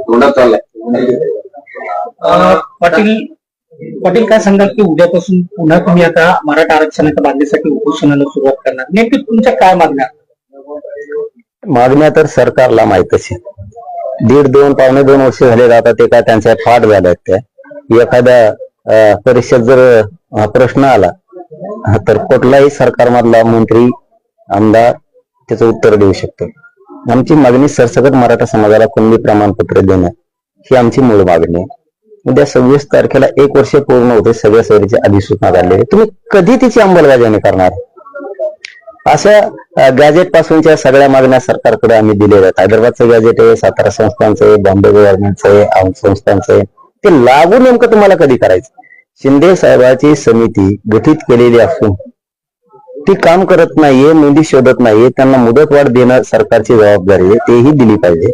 तोंडात चाललाय. अं, पाटील पाटील काय सांगाल की उद्यापासून पुन्हा तुम्ही आता मराठा आरक्षणाच्या मागणीसाठी उपोषणाला सुरुवात करणार. नेमकी तुमच्या काय मागण्या? मागण्या तर सरकारला माहितच आहे. दीड दोन पावणे दोन वर्ष झाले आता ते काय त्यांच्या फाट झाल्या आहेत त्या. एखाद्या अं, परीक्षेत जर प्रश्न आला तर कुठलाही सरकारमधला मंत्री आमदार त्याचं उत्तर देऊ शकतो. आमची मागणी सरसकट मराठा समाजाला कुणबी प्रमाणपत्र देणं ही आमची मूळ मागणी आहे. उद्या सव्वीस तारखेला एक वर्ष पूर्ण होते सगळ्या सैरीची अधिसूचना काढलेली आहे. तुम्ही कधी तिची अंमलबजावणी करणार? अशा गॅजेट पासूनच्या सगळ्या मागण्या सरकारकडे आम्ही दिलेल्या आहेत. हैदराबादचं गॅजेट आहे सातारा संस्थांचं आहे बॉम्बे गव्हर्नमेंटचं आहे औंध संस्थांचं आहे. ते लागू नेमकं तुम्हाला कधी करायचं? शिंदे साहेबाची समिती गठीत केलेली असून ती काम करत नाहीये नोंदी शोधत नाहीये त्यांना मुदतवाढ देणं सरकारची जबाबदारी आहे तेही दिली पाहिजे.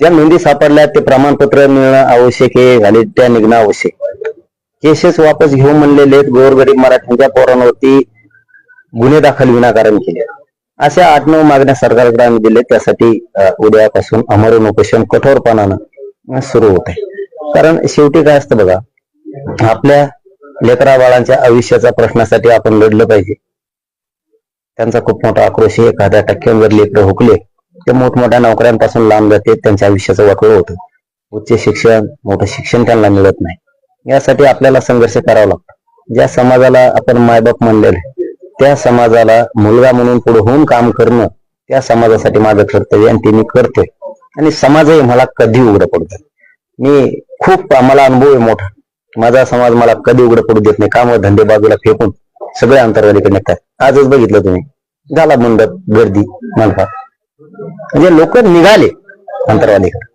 ज्या नोंदी सापडल्या ते प्रमाणपत्र मिळणं आवश्यक आहे झाले त्या निघणं आवश्यक केसेस वापस घेऊ म्हणलेले आहेत गोरगरीब मराठ्यांच्या पोरांवरती गुन्हे दाखल विनाकारण केले. अशा आठ नऊ मागण्या सरकारकडे आम्ही दिले त्यासाठी उद्यापासून अमरण उपोषण कठोरपणानं सुरू होत आहे. कारण शेवटी काय असतं बघा आपल्या लेकरा बाळांच्या आयुष्याच्या प्रश्नासाठी आपण लढलं पाहिजे. त्यांचा खूप मोठा आक्रोश आहे. एखाद्या टक्क्यांवर लेकर हुकले ते मोठमोठ्या नोकऱ्यांपासून लांब जाते त्यांच्या आयुष्याचं वाटोळ होतं. उच्च शिक्षण मोठं शिक्षण त्यांना मिळत नाही. यासाठी आपल्याला संघर्ष करावा लागतो. ज्या समाजाला आपण मायबाप म्हणलेले त्या समाजाला मुलगा म्हणून पुढे होऊन काम करणं त्या समाजासाठी माझं कर्तव्य आणि ते मी करतोय. आणि समाजही मला कधी उघडं पडतं मी खूप आम्हाला अनुभव आहे मोठा. माझा समाज मला कधी उघडं पडू देत नाही. काम धंदे बाजूला फेकून सगळे अंतर्वादीकडे निघतात आजच बघितलं तुम्ही. झाला मंडप गर्दी मनपा. म्हणजे लोक निघाले अंतर्वादीकडे.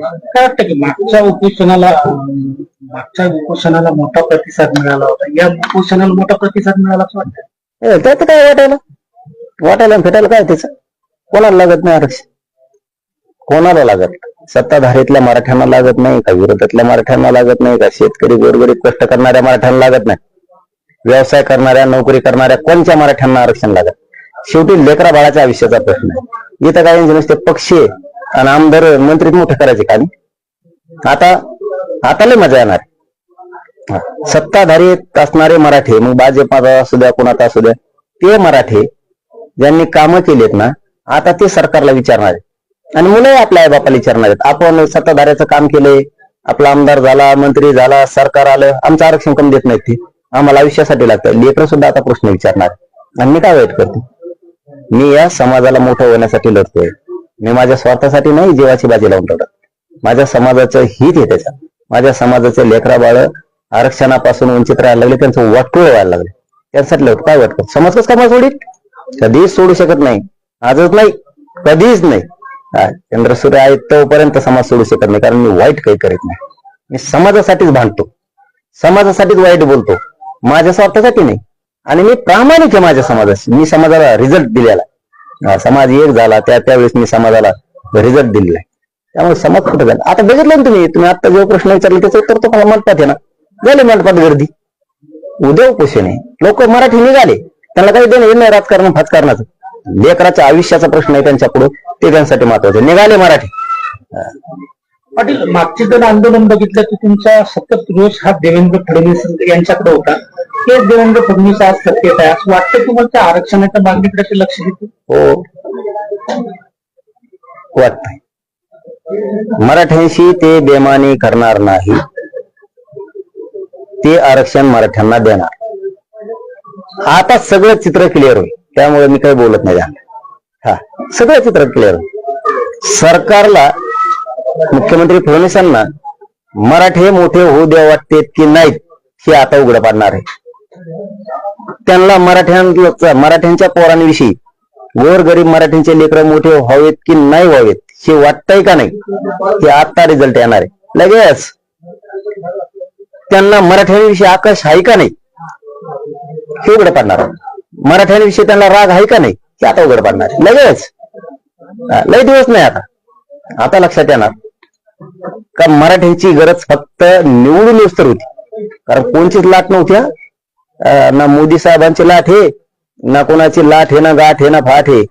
काय वाटतं की मागच्या उपोषणाला मागच्या उपोषणाला मोठा प्रतिसाद मिळाला होता? या उपोषणाला मोठा प्रतिसाद मिळाला असं वाटतं त्यात काय वाटायला? वाटायला फेटायला काय त्याचं? कोणाला लागत नाही आरक्षण? कोणाला लागत? सत्ताधारीतल्या मराठ्यांना लागत नाही का? विरोधातल्या मराठ्यांना लागत नाही का? शेतकरी गोरगरीब कष्ट करणाऱ्या मराठ्यांना लागत नाही. व्यवसाय करणाऱ्या नोकरी करणाऱ्या कोणत्या मराठ्यांना आरक्षण लागत? शेवटी लेकरा बाळाच्या आयुष्याचा प्रश्न आहे. इथं काय म्हणजे नुसते पक्षी आणि आमदार मंत्री मोठे करायचे का? आता आता लय मजा येणार सत्ताधारी असणारे मराठे मग भाजपाचा असू द्या कोणाचा असू द्या ते मराठे ज्यांनी कामं केलेत ना आता ते सरकारला विचारणार आहे आणि मुलंही आपल्या आई बापाला विचारणार आहेत. आपण सत्ताधाऱ्याचं काम केलंय आपला आमदार झाला मंत्री झाला सरकार आलं आमचं आरक्षण कमी देत नाहीत ते. आम्हाला आयुष्यासाठी लागतं. लेकर सुद्धा आता प्रश्न विचारणार. आणि मी काय वाईट करतो? मी या समाजाला मोठं होण्यासाठी लढतोय. मी माझ्या स्वार्थासाठी नाही जीवाची बाजी लावून लढत. माझ्या समाजाचं हित आहे त्याच्या माझ्या समाजाचे लेकरा बाळ आरक्षणापासून वंचित राहायला लागले त्यांचं वाटोळ व्हायला लागले. त्यासाठी लढत. काय वाटतं? समाज कसं का सोडीत? कधीच सोडू शकत नाही. आजच नाही. कधीच नाही. चंद्र सूर्य आहे तोपर्यंत समाज सोडू शकत नाही कारण मी वाईट काही करीत नाही. मी समाजासाठीच भांडतो. समाजासाठीच वाईट बोलतो. माझ्या स्वार्थासाठी नाही. आणि मी प्रामाणिक आहे माझ्या समाजाशी. मी समाजाला रिझल्ट दिलेला समाज एक झाला त्या त्यावेळेस मी समाजाला रिझल्ट दिलेला आहे. त्यामुळे समाज कुठं झाला आता बघितलं ना तुम्ही तुम्ही आता जो प्रश्न विचारला त्याचं उत्तर तुम्हाला मंडपात आहे ना? झाले मंडपात गर्दी. उद्या उपोषण आहे लोक मराठी निघाले. त्यांना काही देणं येणं नाही राजकारण फाजकारणाचं. लेकराच्या आयुष्याचा प्रश्न आहे त्यांच्या पुढे ते त्यांच्यासाठी महत्वाचं. निघाले मराठी. पाटील मागचे जर आंदोलन बघितलं की तुमचा सतत रोष हा देवेंद्र फडणवीस यांच्याकडे होता. तेच देवेंद्र फडणवीस आज सत्तेत आहे. असं वाटतं तुम्हाला त्या आरक्षणाच्या मागणीकडे लक्ष देते हो. वाटतंय. मराठ्यांशी ते बेमानी करणार नाही. ते आरक्षण मराठ्यांना देणार. आता सगळं चित्र क्लिअर होईल. त्यामुळे मी काही बोलत नाही हा सगळं चित्र क्लिअर सरकारला मुख्यमंत्री फडणवीसांना मराठे मोठे होऊ द्या वाटते की नाहीत हे आता उघड पाडणार आहे. त्यांना मराठ्यांचा मराठ्यांच्या पोरांविषयी गोर गरीब मराठ्यांचे लेकर मोठे व्हावेत की नाही व्हावेत हे वाटतंय का नाही? हे आता रिझल्ट येणार आहे. लगेच. त्यांना मराठ्यांविषयी आकाश आहे का नाही? हे उघड पाडणार आहे. मराठ्यांविषयी त्यांना राग आहे का नाही? ते आता उघड पाडणार लगेच. लय दिवस नाही आता. आता लक्षात येणार. का मराठ्यांची गरज फक्त निवडून तर होती. कारण कोणचीच लाट नव्हत्या. अं, ना मोदी साहेबांची लाट हे ना कोणाची लाट हे ना गाठ हे ना फाट हे.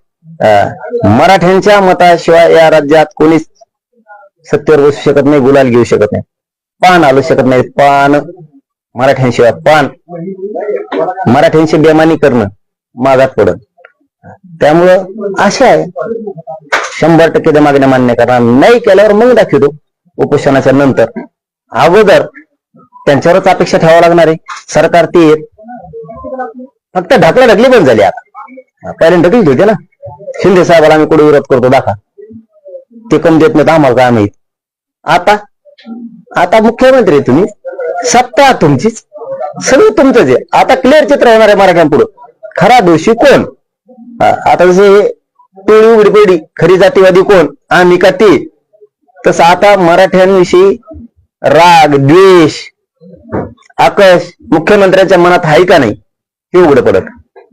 मराठ्यांच्या मताशिवाय या राज्यात कोणीच सत्तेवर बसू शकत नाही गुलाल घेऊ शकत नाही. पान आलू शकत नाही. पान मराठ्यांशिवाय पान मराठ्यांची बेमानी करणं मागात पडत. त्यामुळं आशा आहे शंभर टक्के त्या मागण्या मान्य करणार नाही केल्यावर मग दाखवतो उपोषणाच्या नंतर. अगोदर त्यांच्यावरच अपेक्षा ठेवावं लागणार आहे. सरकार ते येत फक्त ढकला ढकली पण झाली आता. पहिल्यांदा ढकली होते ना? शिंदे साहेबाला आम्ही कुठे विरोध करतो दाखा ते कम देत नाहीत आम्हाला काय माहीत. आता आता मुख्यमंत्री तुम्ही. सत्ता तुमचीच. सगळं तुमचंच आहे. आता क्लिअर चित्र होणार आहे मराठ्यांपुढं. खरा दोषी कोण? आता जसे हे पिळी उघडी खरी जातीवादी कोण? आम्ही का ते? तसं आता मराठ्यांविषयी राग द्वेष आकाश मुख्यमंत्र्यांच्या मनात आहे का नाही? हे उघड पडत.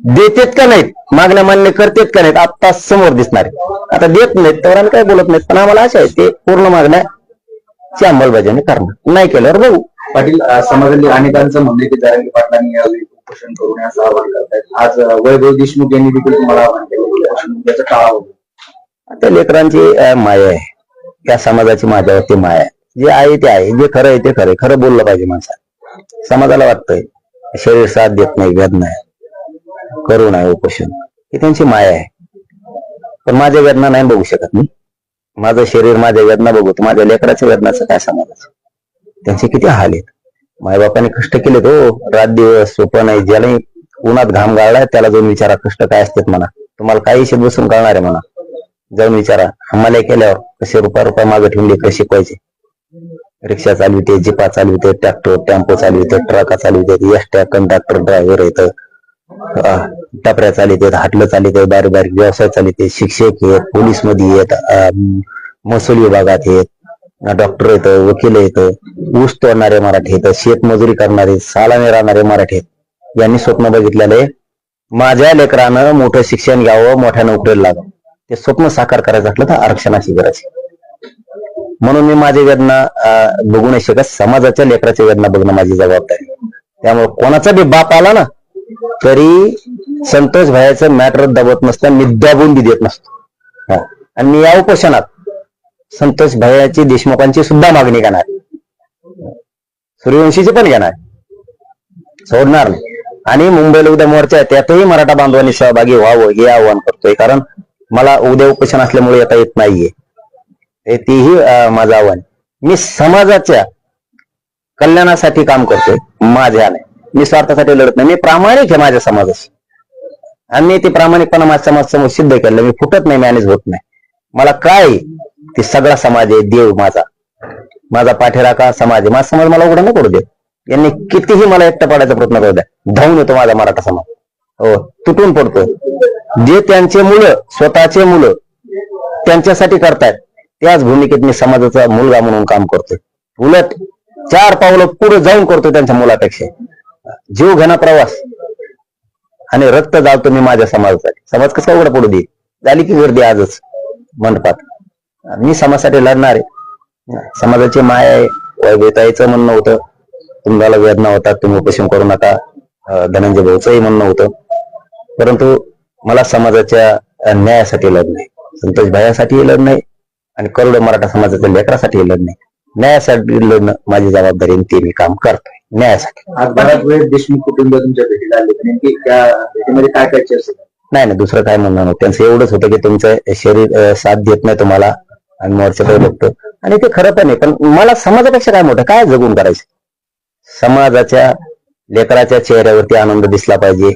देतेत का नाहीत? मागण्या मान्य करतेत का नाहीत? आता समोर दिसणार आहे. आता देत नाहीत तर आम्ही काय बोलत नाहीत? पण आम्हाला आशा आहे ते पूर्ण मागण्याची अंमलबजावणी करणार. नाही केल्यावर बघू. पाटील समाजातील अनेकांचं म्हणणं की जरांगे पाटलांनी यावेळी उपोषण करू नये असं आवाहन करतायत आज वैभव देशमुख यांनी देखील तुम्हाला आवाहन केलं की उपोषण टाळावं त्या लेकरांची माया आहे. त्या समाजाची माझ्यावरती माया आहे. जे आहे ते आहे. जे खरं आहे ते खरं खरं बोललं पाहिजे माणसाला. समाजाला वाटतंय. शरीर साथ देत नाही वेदना आहे करू नये उपोषण. ही त्यांची माया आहे. पण माझ्या वेदना नाही बघू शकत मी. माझं शरीर माझ्या वेदना बघू. माझ्या लेकराच्या वेदनाचं काय समाजाचं? त्यांचे किती हाल आहेत? मायबापाने कष्ट केले तो हो, रात दिवस सोपं नाही. ज्यालाही उन्हात घाम गाळलाय त्याला जाऊन विचारा कष्ट काय असतात म्हणा. तुम्हाला काही शेत बसून कळणार आहे म्हणा. जाऊन विचारा. आम्हाला केल्यावर कसे रुपया रुपया मागे ठेवून कसे शिकवायचे? रिक्षा चालविते जिपा चालविते ट्रॅक्टर टेम्पो चालविते ट्रका चालविते एसट्या कंडक्टर ड्रायव्हर येत टपऱ्या चालित हाटलं चालित बारीक बारीक व्यवसाय चालित शिक्षक आहेत पोलीसमध्ये येत महसूल विभागात आहेत. डॉक्टर येतं वकील येतं ऊस तोडणारे मराठी येतं शेतमजुरी करणारे सालाने राहणारे मराठी आहेत यांनी स्वप्न बघितलेले माझ्या लेकरानं मोठं शिक्षण घ्यावं मोठ्या नोकरीला लागावं. ते स्वप्न साकार करायचं असलं तर आरक्षणाची गरज आहे. म्हणून मी माझी वेदना अं, बघू नाही शकत. समाजाच्या लेकराची वेदना बघणं माझी जबाबदारी त्यामुळे कोणाचा बी बाप आला ना तरी संतोष भायाचं मॅटर दबत नसतं मी दाबून बी देत नसतो. आणि मी या उपोषणात संतोष भैयाची देशमुखांची सुद्धा मागणी घेणार. सूर्यवंशीची पण घेणार. सोडणार नाही. आणि मुंबईला उद्या मोर्चा आहे त्यातही मराठा बांधवांनी सहभागी व्हावं हे आव्हान करतोय. कारण मला उद्या उपोषण असल्यामुळे येता येत नाहीये. हे तेही माझं आव्हान मी समाजाच्या कल्याणासाठी काम करतोय. माझ्या नाही मी स्वार्थासाठी लढत नाही. मी प्रामाणिक आहे माझ्या समाजाशी. आणि मी ते प्रामाणिकपणा माझ्या समाज समोर सिद्ध केलं. मी फुटत नाही मॅनेज होत नाही. मला काय ते सगळा समाज आहे देव माझा. माझा पाठीराखा समाज आहे. माझा समाज मला उघडा नको करू देत यांनी कितीही मला एकटा पाडायचा प्रयत्न करू द्या. धावून येतो माझा मराठा समाज. हो तुटून पडतो. जे त्यांचे मुलं स्वतःचे मुलं त्यांच्यासाठी करतायत त्याच भूमिकेत मी समाजाचा मुलगा म्हणून काम करतोय. उलट चार पावलं पुढे जाऊन करतोय त्यांच्या मुलापेक्षा. जीव घेणा प्रवास आणि रक्त जाळतो मी माझ्या समाजासाठी. समाज कसा उघडा पडू दे? झाली की गर्दी आजच. मंडपात. मी समाजासाठी लढणार आहे. समाजाची माय आहे. वैभवताईचं म्हणणं होतं. तुम्हाला वेदना होता तुम्ही उपोषण करू नका. धनंजय भाऊचंही म्हणणं होतं. परंतु मला समाजाच्या न्यायासाठी लढणं आहे संतोष भायासाठी लढणं आहे आणि करोडो मराठा समाजाच्या लेकरासाठी लढणं. आहे न्यायासाठी लढणं माझी जबाबदारी ते मी काम करतोय. न्यायासाठी. आज बऱ्याच वेळेस देशमुख कुटुंब तुमच्या भेटीला आले नेमकी त्या भेटीमध्ये काय काय चर्चा? नाही नाही दुसरं काय म्हणणं नव्हतं त्यांचं एवढंच होतं की तुमचं शरीर साथ देत नाही तुम्हाला. आणि मोर्चाकडे बघतो. आणि ते खरं पण आहे पण मला समाजापेक्षा काय मोठं? काय जगून करायचं? समाजाच्या लेकराच्या चेहऱ्यावरती आनंद दिसला पाहिजे.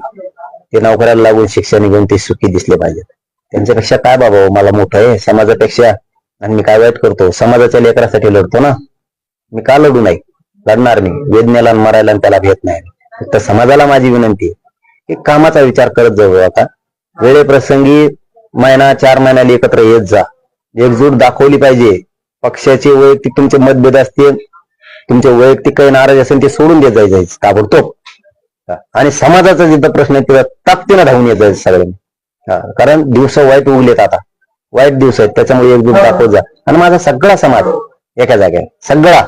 ते नोकऱ्याला लागून शिक्षण घेऊन ते सुखी दिसले पाहिजेत. त्यांच्यापेक्षा काय बाबा हो, मला मोठं आहे. समाजापेक्षा आणि मी काय वाईट करतो? समाजाच्या लेकरासाठी लढतो ना? मी का लढू नाही लढणार मी वेदनेला मरायला आणि त्याला भेट नाही. फक्त समाजाला माझी विनंती आहे. की कामाचा विचार करत जाऊ हो आता. वेळेप्रसंगी महिना चार महिन्याला एकत्र येत जा. एकजूट दाखवली पाहिजे. पक्षाचे वैयक्तिक तुमचे मतभेद असतील तुमचे वैयक्तिक काही नाराज असेल ते सोडून देत जायचं ताबडतोब. आणि समाजाचा जिथं प्रश्न आहे तिथं ताकदीनं धावून येत जायचं सगळ्यांनी. कारण दिवस वाईट उगलेत आता. वाईट दिवस आहेत त्याच्यामुळे एकजूट दाखवत जा. आणि माझा सगळा समाज एका जागेवर सगळा.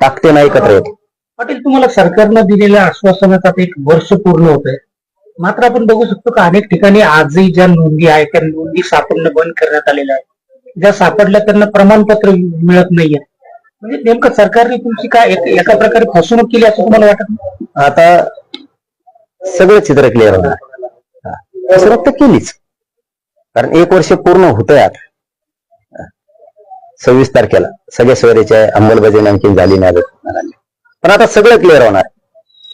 ताकदीनं एकत्र येतो. पाटील तुम्हाला सरकारनं दिलेल्या आश्वासनात आता एक वर्ष पूर्ण होत आहे मात्र आपण बघू शकतो का अनेक ठिकाणी आजही ज्या नोंदी आहेत त्या नोंदी सापडणं बंद करण्यात आलेल्या आहेत. ज्या सापडल्या त्यांना प्रमाणपत्र मिळत नाहीये म्हणजे नेमकं सरकारने तुमची काय एक- एका प्रकारे फसवणूक केली असं तुम्हाला वाटत नाही? आता सगळं चित्र क्लिअर होणार हा. फसवणूक तर केलीच कारण एक वर्ष पूर्ण होतंय आता हा. सव्वीस तारखेला सगळ्या शहराच्या अंमलबजावणी आणखी झाली नाही अजून. पण आता सगळं क्लिअर होणार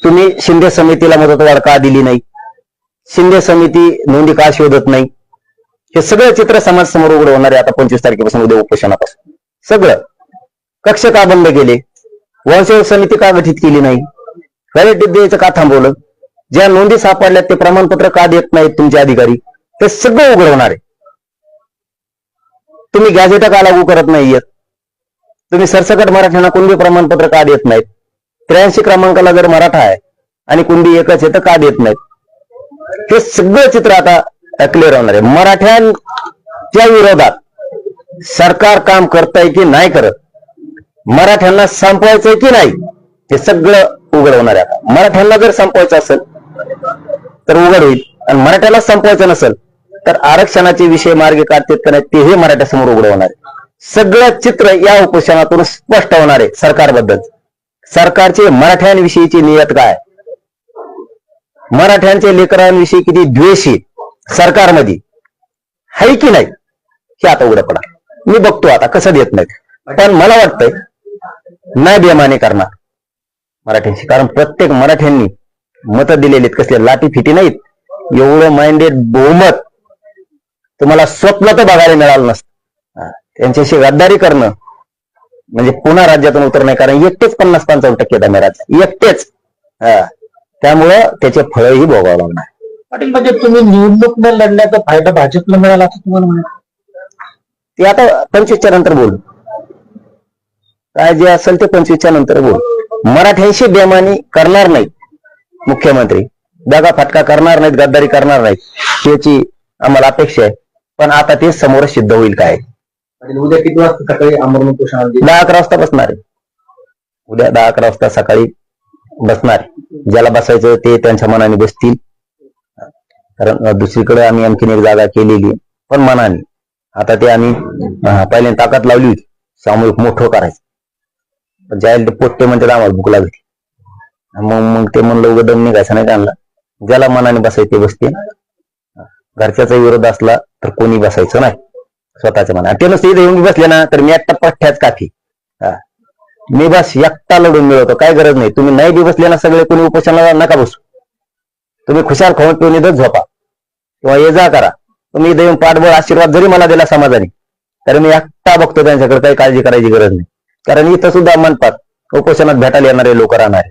तुम्ही शिंदे समितीला मुदतवाढ का दिली नाही शिंदे समिती नोंदी का शोधत नाही हे सगळं चित्र समाजसमोर उघड होणार आहे. आता पंचवीस तारखेपासून उद्या उपोषणापासून. सगळं. कक्ष का बंद केले? वंशवळ समिती का गठीत केली नाही? क्वालिटी द्यायचं का थांबवलं? ज्या नोंदी सापडल्यात ते प्रमाणपत्र का देत नाहीत तुमचे अधिकारी? ते सगळं उघड होणार आहे. तुम्ही गॅझेट का लागू करत नाहीयेत तुम्ही सरसकट मराठ्यांना कुणबी प्रमाणपत्र का देत नाहीत? त्र्याऐंशी क्रमांकाला जर मराठा आहे आणि कुणबी एकच आहे तर का देत नाहीत? हे सगळं चित्र आता क्लिअर होणार आहे मराठ्यांच्या विरोधात सरकार काम करताय की नाही करत? मराठ्यांना संपवायचंय की नाही? हे सगळं उघड होणार आहे आता. मराठ्यांना जर संपवायचं असेल तर उघड होईल. आणि मराठ्याला संपवायचं नसेल तर आरक्षणाचे विषय मार्गे काढतात का नाही तेही मराठ्यासमोर उघड होणार आहे. सगळं चित्र या उपोषणातून स्पष्ट होणार आहे सरकारबद्दल. सरकारचे मराठ्यांविषयीची नियत काय? मराठ्यांचे लेकरांविषयी किती द्वेष आहे सरकारमध्ये. आहे की नाही? हे आता उघड पडा. मी बघतो आता कसं देत नाही पण मला वाटतंय नाही बेमाने करणार. मराठ्यांशी. कारण प्रत्येक मराठ्यांनी मतं दिलेली आहेत. कसले लाठी फिटी नाहीत. एवढं माइंडेड बहुमत. तुम्हाला स्वप्न तर बघायला मिळालं नसतं. त्यांच्याशी गद्दारी करणं म्हणजे पुन्हा राज्यातून उतरणे कारण एकटेच पन्नास पंचावन्न टक्के दमे एकटेच. हा. त्यामुळं त्याचे फळही भोगावं लागणार. पाटील म्हणजे तुम्ही निवडणूक न लढण्याचा फायदा भाजपला मिळाला असं तुम्हाला म्हणायचं ते आता पंचवीसच्या नंतर बोलू. काय जे असेल ते पंचवीसच्या नंतर बोलू. मराठ्यांशी बेमानी करणार नाहीत मुख्यमंत्री. दगा फटका करणार नाहीत गद्दारी करणार नाहीत. याची आम्हाला अपेक्षा आहे. पण आता ते समोर सिद्ध होईल काय. उद्या किती वाजता सकाळी गेले? दहा अकरा वाजता बसणार आहे. उद्या दहा अकरा वाजता सकाळी बसणार. ज्याला बसायचं ते त्यांच्या मनाने बसतील. कारण दुसरीकडे आम्ही आणखीन एक जागा केलेली पण मनाने. आता ते आम्ही अं, पहिल्यांदा ताकद लावली होती. सामूहिक मोठं करायचं. पण ज्याला ते पोट्टे म्हणतात आम्हाला भूक लागली. मग मग ते म्हणलं उघड दम निघायचं नाही त्यांना ज्याला मनाने बसायचं ते बसते. घरच्याचा विरोध असला तर कोणी बसायचं नाही. स्वतःच्या मनात ते नुसते येऊन बसले ना तर मी एकटा पठ्ठ्याच काफी हा. मी बस एकटा लढून मिळवतो. काय गरज नाही. तुम्ही नाही बी बसले ना सगळे कोणी उपोषणाला नका बसू. तुम्ही खुशाल खाऊन पिऊन इथं झोपा. किंवा ये जा करा. तुम्ही इथे येऊन पाठबळ आशीर्वाद जरी मला दिला समाजाने तर मी एकटा बघतो त्यांच्याकडे काही काळजी करायची गरज नाही. कारण इथं सुद्धा म्हणतात उपोषणात भेटायला येणारे लोक राहणार.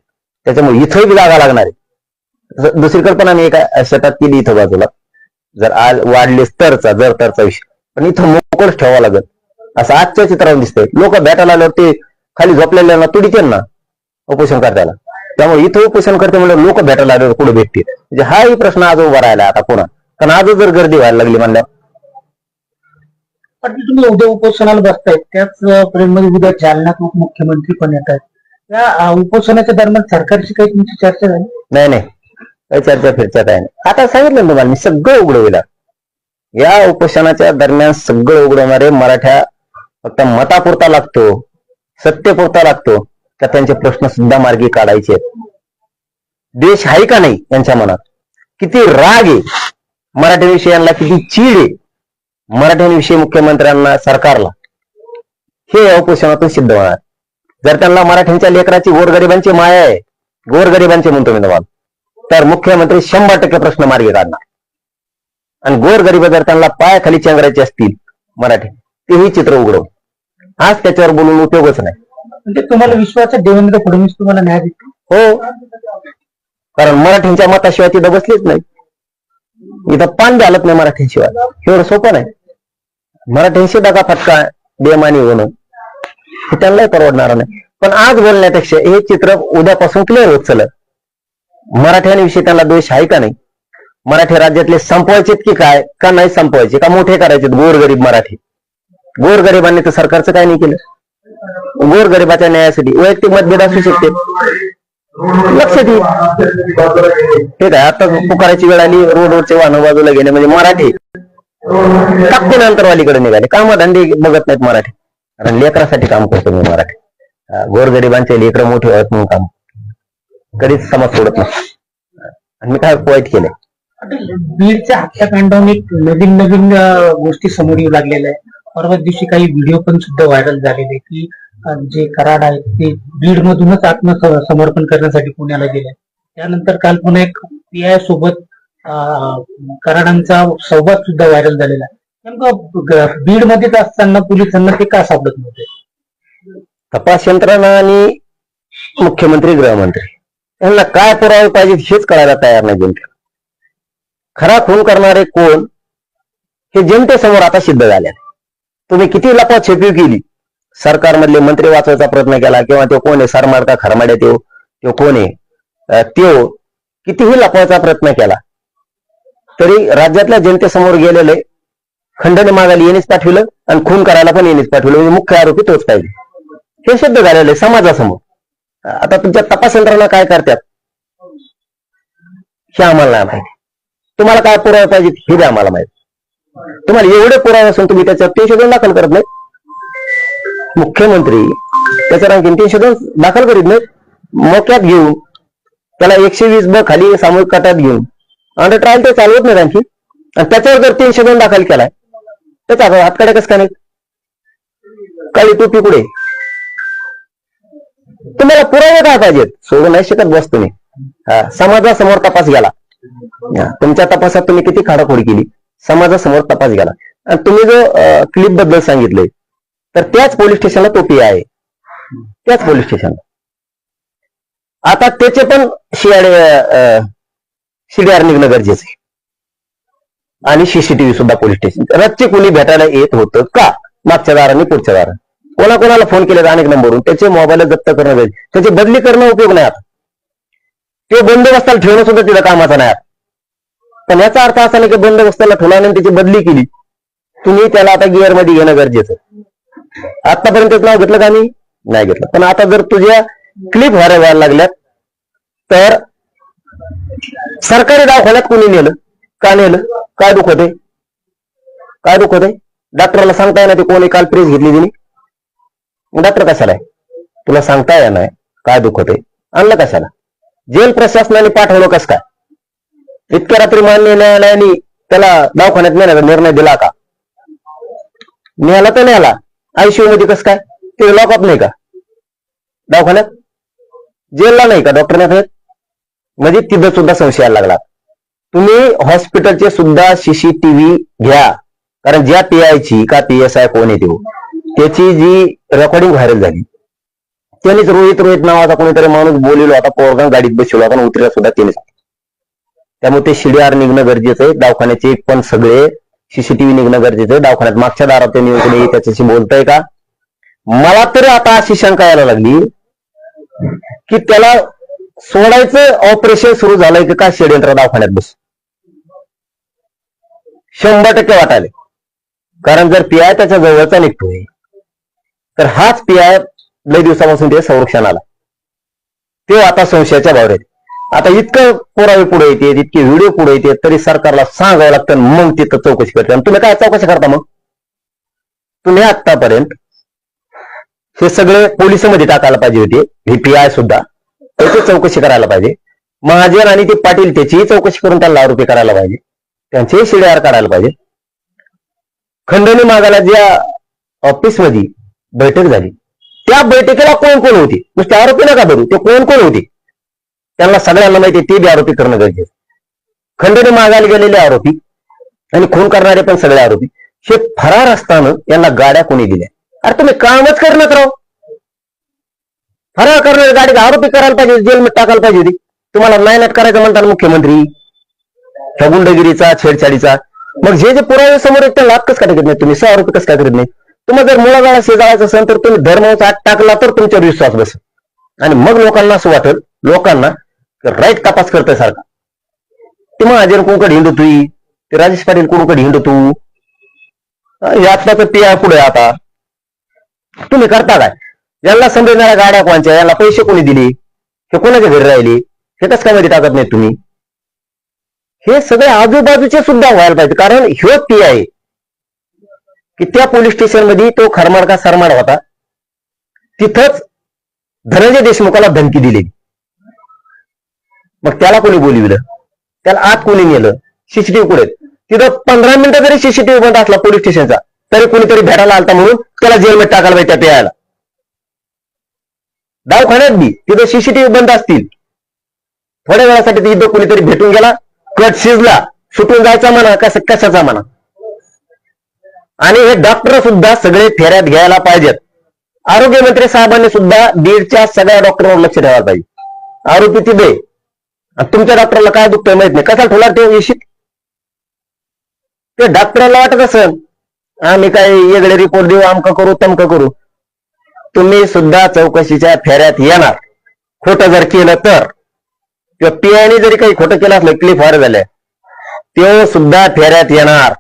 त्याच्यामुळे इथंही जागा लागणार आहे. दुसरीकडे पण आम्ही एका शेतात केली इथं बाजूला. जर आज वाढलेच तरचा जर तरचा विषय. पण इथं मोकळच ठेवावा लागत असं आजच्या चित्रावर दिसतंय. लोक भेटायला आल्यावर ते खाली झोपलेल्यांना तुडीते ना उपोषण करतायला. त्यामुळे इथं उपोषण करते म्हणजे लोक भेटायला आल्यावर कुठे भेटतील? म्हणजे हाही प्रश्न आज उभा राहिला आता पुन्हा कारण आजच जर गर्दी व्हायला लागली म्हणल्या पाटील तुम्ही उद्या उपोषणाला बसतायत त्याच मध्ये उद्या जालन्यात उपमुख्यमंत्री पण येत आहेत. या उपोषणाच्या दरम्यान सरकारची काही तुमची चर्चा झाली? नाही नाही. काही चर्चा फिरच्या काय नाही. आता सांगितलं तुम्हाला मी सगळं उघडविलं या उपोषणाच्या दरम्यान सगळं उघडवणारे मराठ्या फक्त मतापुरता लागतो सत्यपुरता लागतो. का त्यांचे प्रश्न सुद्धा मार्गी काढायचे आहेत. देश आहे का नाही त्यांच्या मनात? किती राग आहे. मराठ्यांविषयी यांना किती चीड आहे. मराठ्यांविषयी मुख्यमंत्र्यांना सरकारला. हे या उपोषणातून सिद्ध होणार. जर त्यांना मराठ्यांच्या लेकराची गोरगरिबांची माया आहे गोरगरिबांचे म्हणतो मी तुम्हाला तर मुख्यमंत्री शंभर टक्के प्रश्न मार्गी काढणार. आणि गोरगरीब जर त्यांना पायाखाली चेंगरायचे असतील मराठी तेही चित्र उघडव आज त्याच्यावर बोलून उपयोगच नाही. म्हणजे तुम्हाला विश्वास आहे देवेंद्र फडणवीस तुम्हाला न्याय देतो हो. कारण मराठ्यांच्या मताशिवाय तिथं बसलीच नाही. इथं पान झालत नाही मराठ्यांशिवाय. एवढं सोपं नाही. मराठ्यांशी दगा फटका बेमानी होणं हे त्यांनाही परवडणार नाही. पण आज बोलण्यापेक्षा हे चित्र उद्यापासून क्लिअर होत चल मराठ्यांविषयी त्यांना द्वेष आहे का नाही? मराठी राज्यातले संपवायचेत की काय? का नाही संपवायचे? का मोठे करायचे गोरगरीब मराठी. गोरगरिबांनी तर सरकारचं काय नाही केलं. गोरगरिबाच्या न्यायासाठी वैयक्तिक मतभेद असू शकते. लक्ष देईल ठीक आहे आता पुकाराची वेळ आली रोडवरचे वाहन बाजूला गेले म्हणजे मराठी. टाकते अंतरवालीकडे निघाले. कामधंदे बघत नाहीत मराठी. कारण लेकरासाठी काम करतो मी मराठी. गोरगरिबांचे लेकरं मोठे होत म्हणून काम कधीच समाज सोडत नाही. आणि मी काय वाईट केलंय? बीडच्या हत्याकांडावरून एक नवीन नवीन गोष्टी समोर येऊ लागलेल्या आहे परवा दिवशी काही व्हिडिओ पण सुद्धा व्हायरल झालेले की जे कराड आहेत ते बीड मधूनच आत्मसमर्पण करण्यासाठी पुण्याला गेले त्यानंतर काल पुन्हा एक पीआय सोबत कराडांचा संवाद सुद्धा व्हायरल झालेला आहे. नेमकं बीड मध्येच असताना पोलिसांना ते का सापडत नव्हते? तपास यंत्रणा आणि मुख्यमंत्री गृहमंत्री यांना काय पुरावे पाहिजे हेच करायला तयार नाही जनते खरा खून करणारे कोण हे जनतेसमोर आता सिद्ध झाले तुम्ही किती लपा छेपी केली? सरकारमधले मंत्री वाचवायचा प्रयत्न केला किंवा तो कोण आहे? सरमाड का खरमाड्या त्यो तो कोण आहे? तो त्यो कितीही लपवायचा प्रयत्न केला तरी राज्यातल्या जनतेसमोर गेलेले खंडन मागायला येणेच पाठविलं आणि खून करायला पण येणेच पाठवलं. म्हणजे मुख्य आरोपी तोच पाहिजे. हे सिद्ध झालेलं आहे समाजासमोर. आता तुमच्या तपास यंत्रणा काय करतात? हे आम्हाला नाही माहिती. तुम्हाला काय पुरावे पाहिजे हे आम्हाला माहिती. तुम्हाला एवढे पुरावे असून तुम्ही त्याच्यावर तीनशे दोन दाखल करत नाही मुख्यमंत्री त्याच्यावर आणखी तीनशे दोन दाखल करीत नाहीत. मोक्यात घेऊन त्याला एकशे वीस ब खाली सामूहिक कटात घेऊन. अंडर ट्रायल ते चालवत नाहीत आणखी. आणि त्याच्यावर जर तीनशे दोन दाखल केलाय त्याचा हातकडे कसं का नाही काळी टोपी कुठे? तुम्हाला पुरावे काय पाहिजेत? सोडू नाही शकत बस तुम्ही. हा, समाजासमोर तपास गेला तुमच्या तपासात तुम्ही किती खाडाखोडी केली? समाजासमोर तपास गेला आणि तुम्ही जो क्लिपबद्दल सांगितले तर त्याच पोलीस स्टेशनला तो पी आहे. त्याच पोलीस स्टेशनला. आता त्याचे पण शियाडे शिडीआर निघणं गरजेचं आहे. आणि सीसीटीव्ही सुद्धा पोलीस स्टेशन. रच्चे कोणी भेटायला येत होतं का? मागच्या दाराने पुढच्या दाराने. कोणाकोणाला फोन केले अनेक नंबरवरून. त्याचे मोबाईल जप्त करणं गरजे त्याची बदली करणं उपयोग नाही आता. ते बंदोबस्ताला ठेवणं सुद्धा तिला कामाचा नाही पण याचा अर्थ असा नाही की बंदोबस्ताला ठेवल्याने त्याची बदली केली. तुम्ही त्याला आता गिअरमध्ये घेणं गरजेचं आतापर्यंत नाव घेतलं का मी नाही घेतलं. पण आता जर तुझ्या क्लिप व्हायला व्हायला लागल्यात तर सरकारी दवाखान्यात कोणी नेलं? का नेलं? काय दुखत आहे काय दुखत आहे डॉक्टरला सांगता येणार ते कोणी काल प्रेस घेतली तिने डॉक्टर कशाला आहे? तुला सांगता येणार काय दुखत आहे आणलं कशाला? जेल प्रशासनाने पाठवलं कस काय? इतक्या रात्री मान्य न्यायालयाने त्याला दवाखान्यात नेण्याचा निर्णय दिला का? न्याला तर न्याला आयसीयू मध्ये कसं काय? ते लॉकअप नाही का? दवाखान्यात? जेलला नाही का? डॉक्टरने म्हणजे तिथं सुद्धा संशय यायला लागला. तुम्ही हॉस्पिटलचे सुद्धा सीसीटीव्ही घ्या. कारण ज्या पीआयची का पी एस आय कोण येते त्याची जी रेकॉर्डिंग व्हायरल झाली. त्यानेच रोहित रोहित नावाचा कोणीतरी माणूस बोललेलो आता पोरगान गाडीत बसवला होता उतरला सुद्धा त्यानेच त्यामुळे ते शिडीआर निघणं गरजेचं आहे. दवाखान्याचे पण सगळे सीसीटीव्ही निघणं गरजेचं आहे. दवाखान्यात मागच्या दारात नियोजन त्याच्याशी बोलताय का? मला तरी आता अशी शंका यायला लागली की त्याला सोडायचं ऑपरेशन सुरू झालंय की? काय षडयंत्र दवाखान्यात बस. शंभर टक्के वाटाले कारण जर पीआय त्याच्या जवळचा निघतोय तर हाच पीआय लय दिवसापासून ते संरक्षणाला ते आता संशयाच्या भावऱ्यात आता इतकं पुरावे पुढे येते इतके व्हिडिओ पुढे येते तरी सरकारला सांगावं लागतं मग तिथं चौकशी करते. आणि तुम्ही काय चौकशी करता मग? तुम्ही आतापर्यंत हे सगळे पोलिसांमध्ये टाकायला पाहिजे होते व्हीपीआय सुद्धा. त्याची चौकशी करायला पाहिजे. महाजन आणि ते पाटील त्याचीही चौकशी करून त्याला आरोपी करायला पाहिजे. त्यांचेही शिडेआर काढायला पाहिजे. खंडणी मागायला ज्या ऑफिसमध्ये बैठक झाली त्या बैठकीला कोण कोण होते? नुसते आरोपी नका धरू ते कोण कोण होते? त्यांना सगळ्यांना माहिती ते बी आरोपी करणं गरजेचं खंडणी मागायला गेलेले आरोपी आणि खून करणारे पण सगळे आरोपी. हे फरार असताना यांना गाड्या कोणी दिल्या? अरे तुम्ही कामच करणार राव फरार करणारे गाडी आरोपी करायला पाहिजे जेल टाकायला पाहिजे होती. तुम्हाला नायनाट करायचं म्हणतात मुख्यमंत्री. ह्या गुंडगिरीचा छेडछाडीचा. मग जे जे पुरावे समोर येत त्याला हात कसं काय करत नाही? तुम्ही आरोपी कसं काय करत नाही? तुम्हाला जर मुळागाळा शेजारायचं असेल तर तुम्ही धर्माचा आत टाकला तर तुमच्यावर विश्वास बस आणि मग लोकांना असं वाटेल लोकांना राईट तपास करतोय सारखा. ते महाजन कोणकडे हिंडू ते? राजेश पाटील कोणकडे हिंडू तू? यातला तर ते पुढे आता. तुम्ही करता काय? यांना समजणाऱ्या गाड्या कोणच्या? यांना पैसे कोणी दिले? हे कोणाच्या घरी राहिले? हे कसं काय मध्ये टाकत नाही तुम्ही? हे सगळे आजूबाजूचे सुद्धा व्हायला पाहिजे. कारण ह्यो ती आहे की त्या पोलीस स्टेशनमध्ये तो खरमाड का सरमाड होता. तिथंच धनंजय देशमुखाला धमकी दिली. मग त्याला कोणी बोलविलं? त्याला आत कोणी नेलं? सीसीटीव्ही कुठे? तिथं पंधरा मिनिटं जरी सीसीटीव्ही बंद असला पोलीस स्टेशनचा तरी कोणीतरी भेटायला आलता म्हणून त्याला जेलमध्ये टाकायला पाहिजे त्या प्यायला दवाखान्यात बी तिथं सीसीटीव्ही बंद असतील. थोड्या वेळासाठी तिथं कोणीतरी भेटून गेला कट शिजला सुटून जायचा म्हणा कस कशाचा म्हणा. आणि हे डॉक्टर सुद्धा सगळे फेऱ्यात घ्यायला पाहिजेत. आरोग्य मंत्री साहेबांनी सुद्धा बीडच्या सगळ्या डॉक्टरवर लक्ष ठेवायला पाहिजे. आरोपी तिथे तुमच्या डॉक्टरला काय दुखतंय माहीत नाही. कसा ठेवला ते येशील ते डॉक्टरला वाटत असेल आम्ही काय वेगळे रिपोर्ट देऊ आमकं करू तमकं करू. तुम्ही सुद्धा चौकशीच्या फेऱ्यात येणार. खोटं जर केलं तर. किंवा पियाने जरी काही खोटं केलं असलं क्लिप फार झालं ते सुद्धा फेऱ्यात येणार.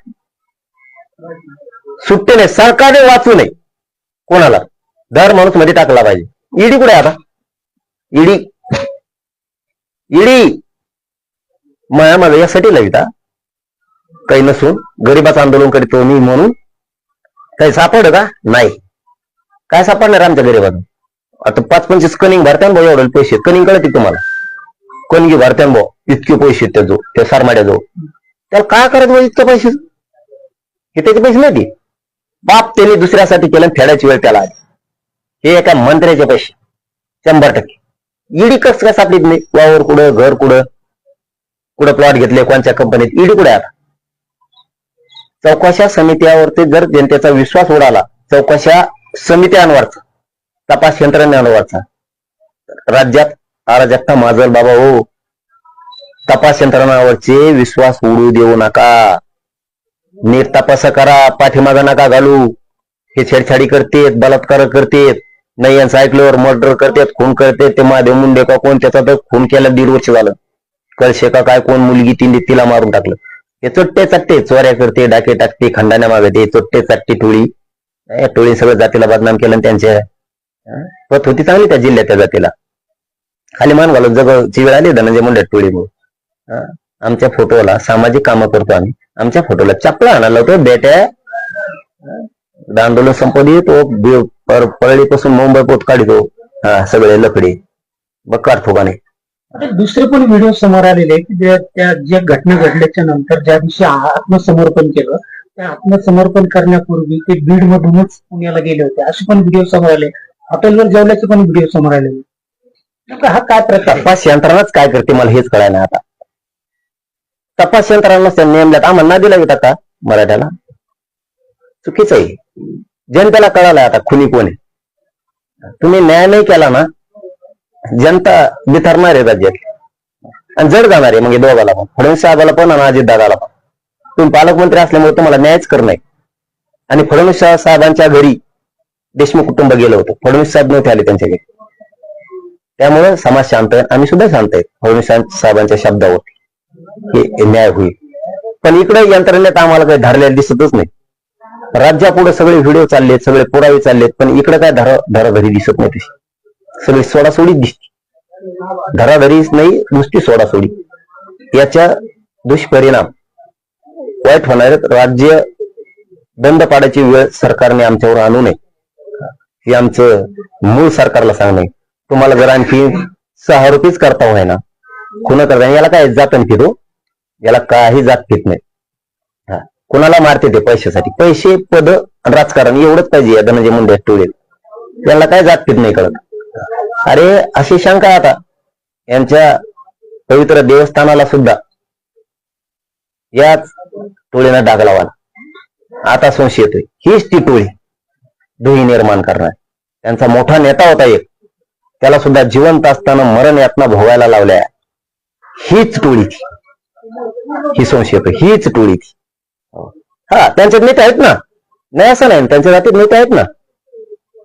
सुट्टी नाही सरकारने वाचू नये. कोणाला? दर माणूसमध्ये टाकला पाहिजे. ईडी कुठे आता? ईडी? इडी. माया माझा यासाठी लविता काही नसून गरीबाचं आंदोलन करीतो मी म्हणून. काही सापड का? नाही. काय सापडणार आमच्या गरीबातून आता पाच पंचवीस कनिंग भरत्यान भाऊ एवढे पैसे. कनिंग कळते तुम्हाला? कणगी भरत्यान भाऊ इतके पैसे त्या त्याजो त्या सारमाड्या जो त्याला काय करायचं भाऊ इतके पैसे? हे त्याचे पैसे नाही बाप त्याने दुसऱ्यासाठी केलं फेडायची वेळ त्याला हे एका मंत्र्याचे पैसे. शंभर टक्के. ईडी कस काय सापडली वावर कुठं घर कुठं? कुठं प्लॉट घेतले? कोणत्या कंपनीत ईडी कुठे आता? चौकशा समित्यावरती जर जनतेचा विश्वास उडाला चौकशा समित्यांवरचा तपास यंत्रणेवरचा राज्यात अराजकता माजल बाबा हो. तपास यंत्रणावरचे विश्वास उडू देऊ नका. नीट तपास करा पाठीमागा नका घालू. हे छेडछाडी करतेत बलात्कार करतेत. नाही यांचं ऐकल्यावर मर्डर करतात खून करते ते महादेव मुंडे का कोण त्याचा तर खून केला दीड वर्ष झालं. कळशे का काय कोण मुलगी तिने तिला मारून टाकलं. हे चोट्टे चट्टे चोऱ्या करते डाके टाकते खंडाण्या मागते चोट्टे चट्टी टोळी. टोळी सगळं जातीला बदनाम केलं त्यांच्या पत होती चांगली त्या जिल्ह्यात त्या जातीला. खाली मान घालून जग वेळ आली धनंजय म्हणजे मुंडे टोळीमुळे. हं? आमच्या फोटोला सामाजिक कामं करतो आम्ही. आमच्या फोटोला चपला आणायला होतो बेट्या. आंदोलन संपदी तो परळीपासून मुंबई पोत काढतो हा सगळे लकडी बघ काढतो का नाही आता दुसरे पण व्हिडिओ समोर आलेले की त्या ज्या घटना घडल्याच्या नंतर ज्या दिवशी आत्मसमर्पण केलं त्या आत्मसमर्पण करण्यापूर्वी ते बीड मधूनच पुण्याला गेले होते. असे पण व्हिडिओ समोर आले. हॉटेलवर जेवल्याचे पण व्हिडिओ समोर आले हा काय प्रकार? तपास यंत्रणाच काय करते मला हेच कळायला आता. तपास यंत्रणाच त्यांनी नेमल्यात आम्हाला ना दिला होता का? मराठ्याला? चुकीचं आहे. जनतेला कळालं आता खुनी कोण आहे. तुम्ही न्याय नाही केला ना जनता बिथरणार आहे राज्यात. आणि जड जाणार आहे मग दोघाला पण. फडणवीस साहेबाला पण आणि अजित दादाला पण. तुम्ही पालकमंत्री असल्यामुळे तुम्हाला न्यायच करणार आणि फडणवीस साहेबांच्या घरी देशमुख कुटुंब गेलं होतं. फडणवीस साहेब नव्हते आले त्यांच्या घरी. त्यामुळे समाज शांत आहे आम्ही सुद्धा शांत आहे. फडणवीस साहेबांच्या शब्दावर. हे न्याय होईल. पण इकडे यंत्रणेत आम्हाला काही धरलेलं दिसतच नाही. राज्यापुढे सगळे व्हिडिओ चाललेत सगळे पुरावे चाललेत पण इकडे काय धरा धराधरी दिसत नाही तशी. सगळी सोडासोडी दिसते. धराधरीच नाही नुसती सोडासोडी. याच्या दुष्परिणाम वाईट होणार आहेत. राज्य दंड पाडायची वेळ सरकारने आमच्यावर आणू नये. हे आमचं मूळ सरकारला सांगणे तुम्हाला जर आणखी सहा रुपयेच करता होय ना खुन करता याला काय जात फिरू? याला काही जात फित नाही. कुणाला मारते ते पैशासाठी? पैसे पद राजकारण एवढंच पाहिजे या धनंजय मुंडे टोळीत याला काय जात नाही कळत? अरे अशी शंका आता. यांच्या पवित्र देवस्थानाला सुद्धा. याच टोळीनं डाग लावाला आता संशय येतोय. हीच ती टोळी धुई निर्माण करणार. त्यांचा मोठा नेता होता एक. त्याला सुद्धा जिवंत असताना मरण यातना भोगायला लावल्या. हीच टोळी ती. ही संशय येतो हीच टोळी ती. हा त्यांच्यात नेते आहेत ना. नाही असं नाही. त्यांच्या जातीत नेते आहेत ना.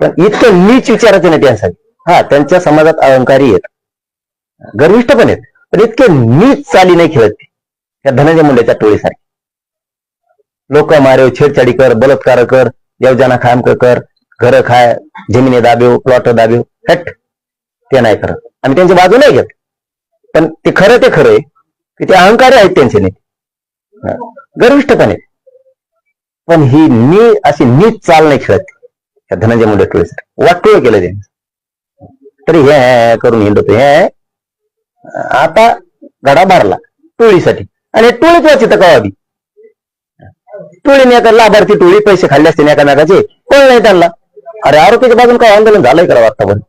पण इतकं नीच विचाराचे नेते असावे हा त्यांच्या समाजात अहंकारी आहेत. गर्विष्ठ पण आहेत. पण इतके नीच चाली नाही खेळत ते. त्या धनंजय मुंडेच्या टोळीसारखे. लोक मारेव छेडछाडी कर बलात्कार कर देवजाना खाम कर घर खाय जमिनी दाबेव प्लॉट दाबेव. हट. ते नाही करत. आम्ही त्यांची बाजू नाही घेत. पण ते खरं ते खरं आहे. की ते अहंकारी आहेत त्यांचे नेते. गर्विष्ठ पण पण ही नी अशी नीच चाल नाही खेळत या धनंजय मुंडे टोळीसाठी वाटोळ केलं त्यांनी. तरी हे करून हिंडतो हे आता गडा भरला टोळीसाठी. आणि टोळीच वाचित का आधी टोळीने एका लाभार्थी टोळी पैसे खाल्ले असते एकामेकाचे कोण नाही त्यांना. अरे आरोपीच्या बाजून काय आंदोलन झालंय करा वाटतं पण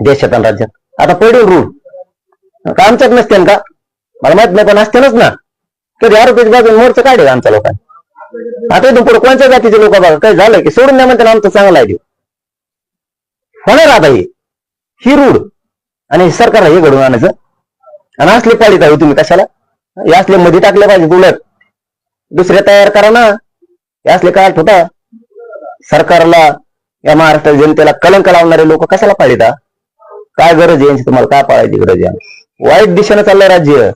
देशात आणि राज्यात. आता पडून रूढ. का आमच्यात नसते का? मला माहीत नाही पण असतेनच ना. कधी आरोपीच्या बाजून मोर्चा काढेल आमच्या लोकांनी. आता इथून पुढे कोणत्या जातीचे लोक बघा काय झालं की सोडून द्या म्हणते ना आमचं चांगलं आहे देऊ होणार आता हे. ही रूढ आणि सरकारला हे घडून आणायचं. आणि असले पाळीत आहे तुम्ही कशाला? हे असले मध्ये टाकले पाहिजे उलट दुसरे तयार करा ना. हे असले काय होता सरकारला या महाराष्ट्र जनतेला कलंक लावणारे लोक कशाला पाळीता काय गरज आहे यांची तुम्हाला? काय पाळायची गरज आहे? वाईट दिशेनं चाललंय राज्य.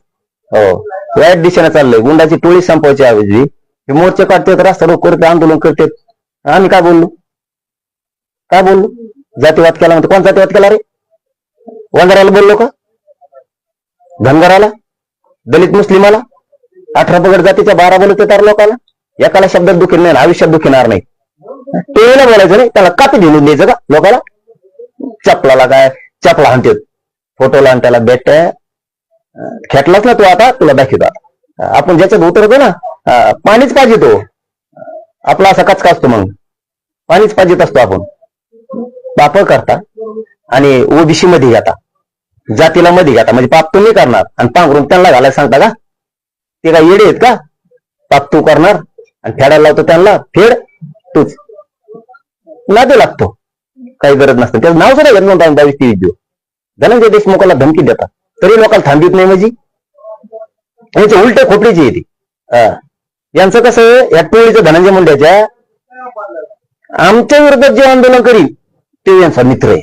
हो वाईट दिशेनं चाललंय. गुंडाची टोळी संपवायची ऐवजी हे मोर्चे काढतात रस्ता रोक करते आंदोलन करतात. आम्ही काय बोललो? काय बोललो? जातीवाद केला म्हणतो. कोण जातीवाद केला रे? वंजाराला बोललो का? धनगराला? दलित मुस्लिमाला? अठरा पगड जातीच्या बारा बोलत तर लोकाला एकाला शब्दात दुखेल नाही आयुष्यात दुखीणार नाही. टोळीला बोलायचं नाही त्याला कापी लिहून द्यायचं का लोकाला? चपलाला काय चपला आणते फोटोला आणि त्याला बेट खेटलाच ना तू आता? तुला दाखवतो आता. आपण ज्याच्यात उतरतो ना पाणीच पाहिजे तो. आपला असा कचका असतो मग पाणीच पाहिजेत असतो आपण. पाप करता आणि ओबीसी मध्ये घेता जातीला मध्ये घेता म्हणजे पाप तुम्ही करणार. आणि पांघरून त्यांना घालायला सांगता का? ते काय येडे आहेत का? पाप तू करणार. आणि फेडायला लावतो त्यांना. फेड तूच. नादे लागतो. काही गरज नसतं. त्याचं नाव सुद्धा घेत नव्हतं बावीस तेवीस दिवस. धनंजय देशमुखाला धमकी देतात. तरी लोकांना थांबित नाही म्हणजे. यांचे उलटे खोपडीची येते यांचं कसं आहे, या टोळीचं धनंजय मुंड्याच्या आमच्या विरोधात जे आंदोलन करील ते यांचा मित्र आहे.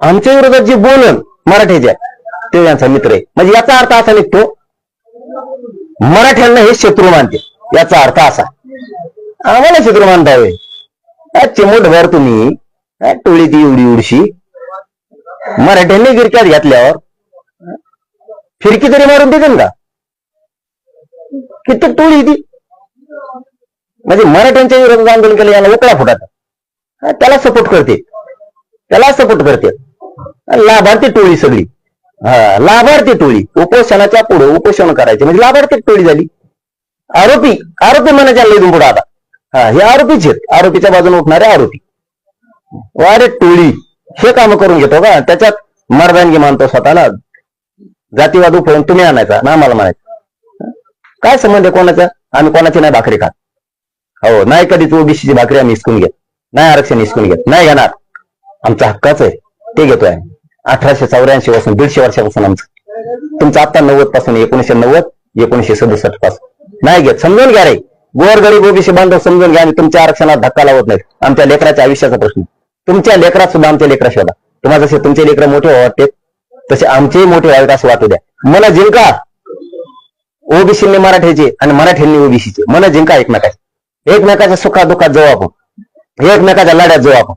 आमच्या विरोधात जे बोलन मराठ्याच्या ते यांचा मित्र आहे. म्हणजे याचा अर्थ असा निघतो मराठ्यांना हे शत्रू मानते याचा अर्थ असा आम्हाला शत्रू मानता होय चिमूटभर तुम्ही टोळी ती एवढी उडशी मराठ्यांनी गिरक्यात घातल्यावर फिरकी तरी मारून देतील का? कित्येक टोळी ती? म्हणजे मराठ्यांच्या विरोधात आंदोलन केलं यानं उकळा फुटात त्याला सपोर्ट करते. त्याला सपोर्ट करते. लाभार्थी टोळी सगळी. हा लाभार्थी टोळी. उपोषणाच्या पुढे उपोषण करायचे. म्हणजे लाभार्थी टोळी झाली. आरोपी आरोपी म्हणायच्या लई पुढे आता हा हे आरोपीच आहेत. आरोपीच्या बाजूने उठणारे आरोपी. वारे टोळी. हे काम करून घेतो का? त्याच्यात मर्दानगी मानतो स्वतःला. जातीवाद उपळून तुम्ही आणायचा. ना आम्हाला म्हणायचं. काय संबंध आहे कोणाचा? आम्ही कोणाची नाही भाकरी खात. हो नाही कधीच ओबीसीची भाकरी आम्ही हिसकून घेत. नाही आरक्षण हिसकून घेत. नाही घेणार. आमचा हक्काच आहे. ते घेतोय आम्ही. अठराशे चौऱ्याऐंशी पासून दीडशे वर्षापासून आमचं. तुमचं आता नव्वदपासून एकोणीशे नव्वद एकोणीशे सदुसष्टपासून. नाही घेत. समजून घ्या रे. गोरगरीब ओबीसी बांधव समजून घ्या. आणि तुमच्या आरक्षणात धक्का लावत नाही. आमच्या लेकराच्या आयुष्याचा प्रश्न. तुमच्या लेकरात सुद्धा आमच्या लेकरा शोधा. तुम्हाला जसे तुमचे लेकर मोठे वाटते तसे आमचेही मोठे व्हावेत असं वाटू द्या. मला जिंका. ओबीसीने मराठ्याचे आणि मराठ्यांनी ओबीसीचे. मन जिंका एकमेकाचे. एकमेकाच्या सुखा दुःखात जाऊ आपण. एकमेकाच्या लढ्यात जाऊ आपण.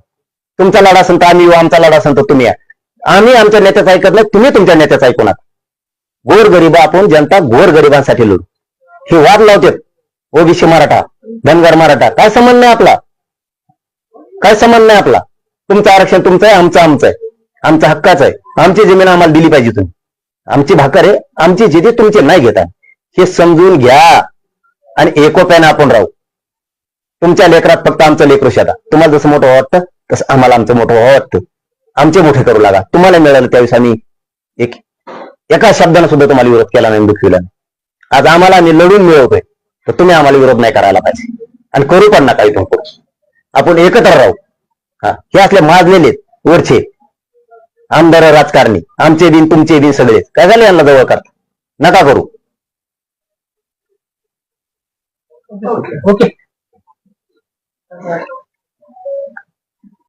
तुमचा लढा असेल तर आम्ही येऊ आमचा लढा असेल तर तुम्ही या. आम्ही आमच्या नेत्याचं ऐकत नाही तुम्ही तुमच्या नेत्याचं ऐकू नका गोर आपण जनता गोरगरिबांसाठी लढू. हे वाद लावतात. ओबीसी मराठा धनगर मराठा काय संबंध नाही आपला? काय संबंध नाही आपला? तुमचं आरक्षण तुमचं आहे आमचं आमचं आहे. आमचा हक्काच आहे. आमची जमीन आम्हाला दिली पाहिजे तुम्ही. आमची भाकर आहे आमची जिथे तुमचे नाही घेता. हे समजून घ्या आणि एकोप्याने आपण राहू. तुमच्या लेकरात फक्त आमचं लेकरू शेता. तुम्हाला जसं मोठं वाटतं तसं आम्हाला आमचं मोठं व्हावं वाटतं. आमचे मोठे करू लागा. तुम्हाला मिळालं त्यावेळेस आम्ही एक एका शब्दानं सुद्धा तुम्हाला विरोध केला नाही दुखविला नाही. आज आम्हाला आम्ही लढून मिळवतोय तर तुम्ही आम्हाला विरोध नाही करायला पाहिजे. आणि करू पण नका इथून करू आपण एकत्र राहू. हा हे असले माजलेले वरचे. आमदार राजकारणी आमचे दिन तुमचे दिन सगळे. काय झाले यांना जवळ करता? नका करू. Okay. Okay.